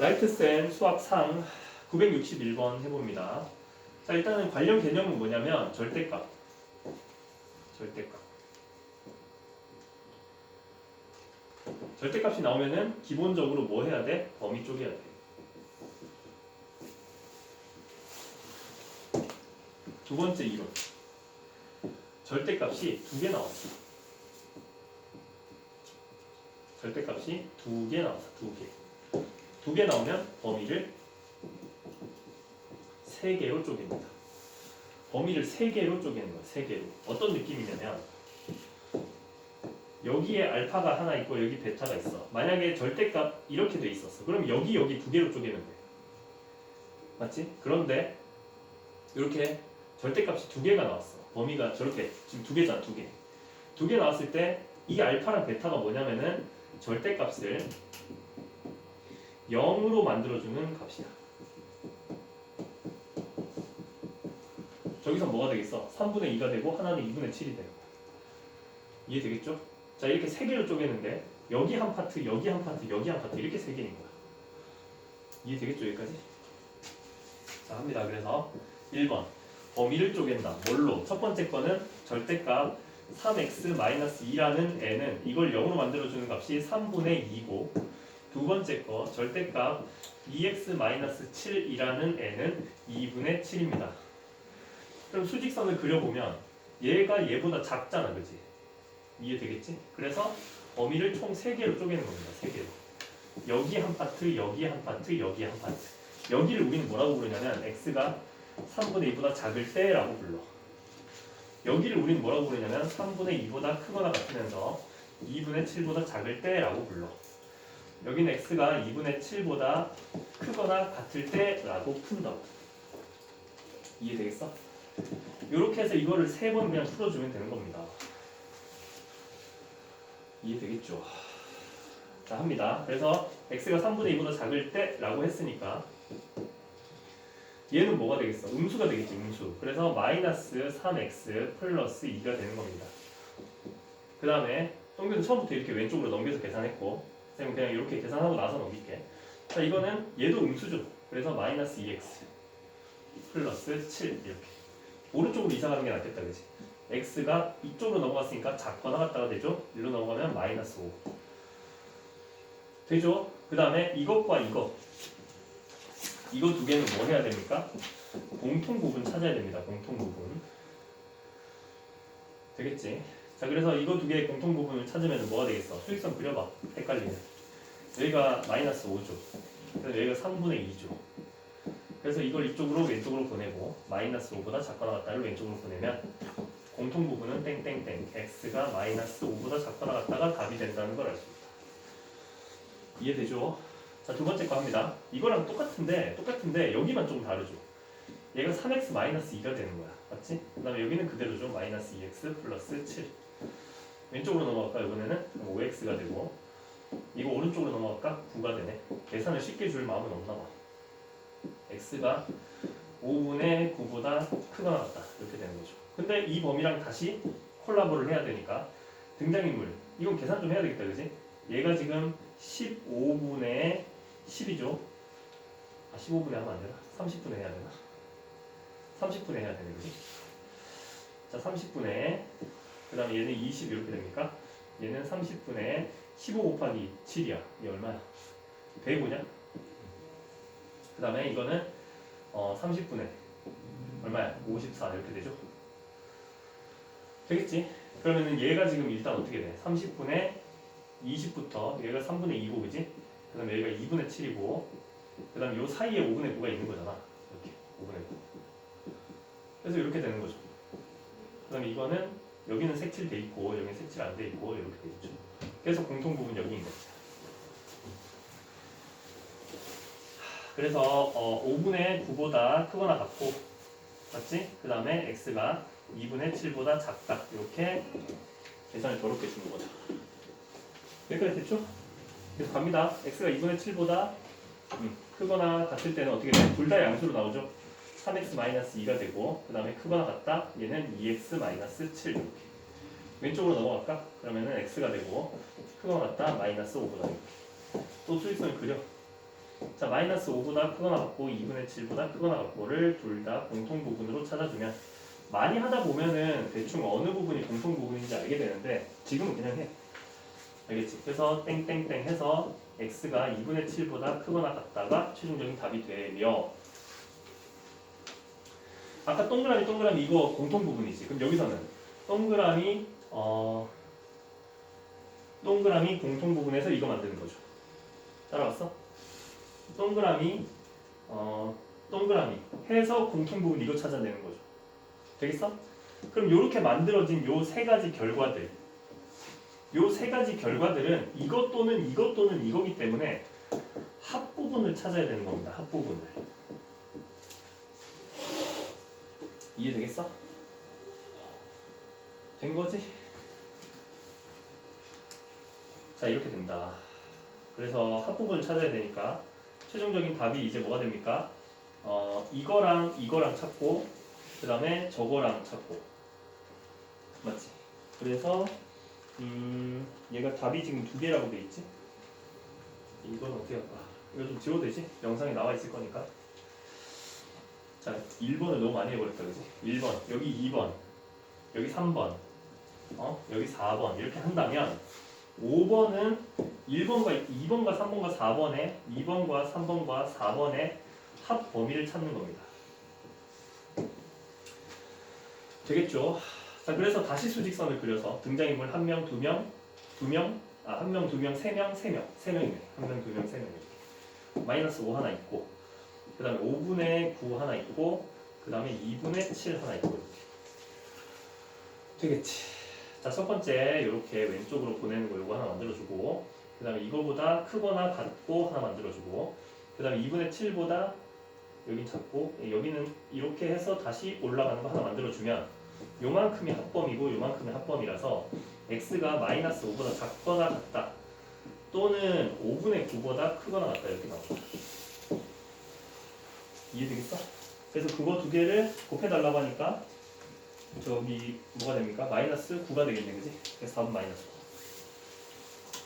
라이트센 수학상 961번 해봅니다. 자 일단은 관련 개념은 뭐냐면 절대값. 절대값. 절대값이 나오면은 기본적으로 뭐 해야 돼? 범위 쪼개야 돼. 두 번째 이론. 절대값이 두 개 나왔어. 절대값이 두 개 나왔어. 두 개. 두 개 나오면 범위를 세 개로 쪼갭니다. 범위를 세 개로 쪼개는 거야. 세 개로. 어떤 느낌이냐면 여기에 알파가 하나 있고 여기 베타가 있어. 만약에 절대값 이렇게 돼 있었어. 그럼 여기 여기 두 개로 쪼개면 돼. 맞지? 그런데 이렇게 절대값이 두 개가 나왔어. 범위가 저렇게 지금 두 개잖아, 두 개. 두 개 나왔을 때 이 알파랑 베타가 뭐냐면은 절대값을 0으로 만들어주는 값이야. 저기서 뭐가 되겠어? 3분의 2가 되고 하나는 2분의 7이 되고 이해되겠죠? 자 이렇게 세 개로 쪼개는데 여기 한 파트, 여기 한 파트, 여기 한 파트 이렇게 세 개인 거야. 이해되겠죠 여기까지? 자 합니다. 그래서 1번 범위를 쪼갠다. 뭘로? 첫 번째 거는 절대값 3x-2라는 n은 이걸 0으로 만들어주는 값이 3분의 2고 두 번째 거 절대값 2x-7이라는 n은 2분의 7입니다. 그럼 수직선을 그려보면 얘가 얘보다 작잖아, 그지? 이해되겠지? 그래서 범위를 총 3개로 쪼개는 겁니다. 3개로. 여기 한 파트, 여기 한 파트, 여기 한 파트. 여기를 우리는 뭐라고 부르냐면 x가 3분의 2보다 작을 때라고 불러. 여기를 우리는 뭐라고 부르냐면 3분의 2보다 크거나 같으면서 2분의 7보다 작을 때라고 불러. 여기는 x가 2분의 7보다 크거나 같을 때라고 푼다고. 이해되겠어? 이렇게 해서 이거를 세 번 그냥 풀어주면 되는 겁니다. 이해되겠죠? 자, 합니다. 그래서 x가 3분의 2보다 작을 때라고 했으니까 얘는 뭐가 되겠어? 음수가 되겠지, 음수. 그래서 마이너스 3x 플러스 2가 되는 겁니다. 그 다음에 동규는 처음부터 이렇게 왼쪽으로 넘겨서 계산했고 쌤은 그냥 이렇게 계산하고 나서 넘길게. 자, 이거는 얘도 음수죠. 그래서 마이너스 2x 플러스 7 이렇게. 오른쪽으로 이사 가는 게 낫겠다, 그지? x가 이쪽으로 넘어갔으니까 작거나 같다가 되죠? 일로 넘어가면 마이너스 5. 되죠? 그 다음에 이것과 이거. 이거 두 개는 뭐 해야 됩니까? 공통 부분 찾아야 됩니다. 공통 부분. 되겠지? 자, 그래서 이거 두 개의 공통 부분을 찾으면 뭐가 되겠어? 수직선 그려봐. 헷갈리면. 여기가 마이너스 5죠. 그래서 여기가 3분의 2죠. 그래서 이걸 이쪽으로 왼쪽으로 보내고 마이너스 5보다 작거나 같다를 왼쪽으로 보내면 공통 부분은 땡땡땡 x가 마이너스 5보다 작거나 같다가 답이 된다는 걸 알 수 있다. 이해되죠? 자, 두 번째 거 합니다. 이거랑 똑같은데 똑같은데 여기만 좀 다르죠. 얘가 3x 마이너스 2가 되는 거야. 맞지? 그 다음에 여기는 그대로죠. 마이너스 2x 플러스 7. 왼쪽으로 넘어갈까? 이번에는 5x가 되고 이거 오른쪽으로 넘어갈까? 9가 되네. 계산을 쉽게 줄 마음은 없나 봐. x가 5분의 9보다 크거나 같다. 이렇게 되는 거죠. 근데 이 범위랑 다시 콜라보를 해야 되니까 등장인물 이건 계산 좀 해야 되겠다. 그지? 얘가 지금 15분의 10이죠. 아, 15분에 하면 안 되나? 30분에 해야 되나? 30분에 해야 되네, 그지? 자, 30분에 그 다음에 얘는 20 이렇게 됩니까? 얘는 30분에 15 곱하기 7이야. 이게 얼마야? 105냐? 그 다음에 이거는 어, 30분에 얼마야? 54 이렇게 되죠? 되겠지? 그러면은 얘가 지금 일단 어떻게 돼? 30분에 20부터 얘가 3분의 2고 그지? 그 다음에 여기가 2분의 7이고 그 다음에 요 사이에 5분의 9가 있는 거잖아 이렇게 5분의 9 그래서 이렇게 되는 거죠 그 다음에 이거는 여기는 색칠돼 있고 여기는 색칠 안 돼 있고 이렇게 돼 있죠 그래서 공통 부분 여기인 거죠 그래서 어, 5분의 9보다 크거나 같고 맞지? 그 다음에 x가 2분의 7보다 작다 이렇게 계산을 저렇게 주는 거죠 여기까지 됐죠? 그래서 갑니다. x가 2분의 7보다 음, 크거나 같을 때는 어떻게 돼? 둘다 양수로 나오죠. 3x 2가 되고 그 다음에 크거나 같다. 얘는 2x 7 이렇게. 왼쪽으로 넘어갈까? 그러면은 x가 되고 크거나 같다. 마이너스 5보다 이렇게. 또 수직선을 그려. 자 마이너스 5보다 크거나 같고 2분의 7보다 크거나 같고를 둘 다 공통 부분으로 찾아주면 많이 하다 보면은 대충 어느 부분이 공통 부분인지 알게 되는데 지금은 그냥 해 알겠지? 그래서 땡땡땡 해서 x가 2분의 7보다 크거나 같다가 최종적인 답이 되며 아까 동그라미 동그라미 이거 공통 부분이지 그럼 여기서는 동그라미 어 동그라미 공통 부분에서 이거 만드는 거죠 따라왔어? 동그라미 어 동그라미 해서 공통 부분 이거 찾아내는 거죠 되겠어? 그럼 이렇게 만들어진 요 세 가지 결과들 요 세 가지 결과들은 이것 또는 이것 또는 이거기 때문에 합부분을 찾아야 되는 겁니다 합부분을 이해되겠어? 된 거지? 자 이렇게 된다 그래서 합부분을 찾아야 되니까 최종적인 답이 이제 뭐가 됩니까? 어 이거랑 이거랑 찾고 그 다음에 저거랑 찾고 맞지? 그래서 음 얘가 답이 지금 두 개라고 돼 있지? 이건 어떻게 할까? 이거 좀 지워도 되지? 영상에 나와 있을 거니까 자 1번을 너무 많이 해버렸다 그지? 1번 여기 2번 여기 3번 어? 여기 4번 이렇게 한다면 5번은 1번과 2번과 3번과 4번에 2번과 3번과 4번의 합 범위를 찾는 겁니다. 되겠죠? 자, 그래서 다시 수직선을 그려서 등장인물 한 명, 두 명, 두 명, 아, 한 명, 두 명, 세 명, 세 명, 세 명이네. 한 명, 두 명, 세 명. 이렇게. 마이너스 5 하나 있고, 그 다음에 5분의 9 하나 있고, 그 다음에 2분의 7 하나 있고. 되겠지. 자, 첫 번째, 이렇게 왼쪽으로 보내는 거 이거 하나 만들어주고, 그 다음에 이거보다 크거나 같고 하나 만들어주고, 그 다음에 2분의 7보다 여긴 작고, 예, 여기는 이렇게 해서 다시 올라가는 거 하나 만들어주면, 요만큼이 합범이고 요만큼이 합범이라서 x가 마이너스 5보다 작거나 같다 또는 5분의 9보다 크거나 같다 이렇게 나옵니다 이해되겠어? 그래서 그거 두 개를 곱해달라고 하니까 저기 뭐가 됩니까? 마이너스 9가 되겠네 그지? 그래서 답은 마이너스 9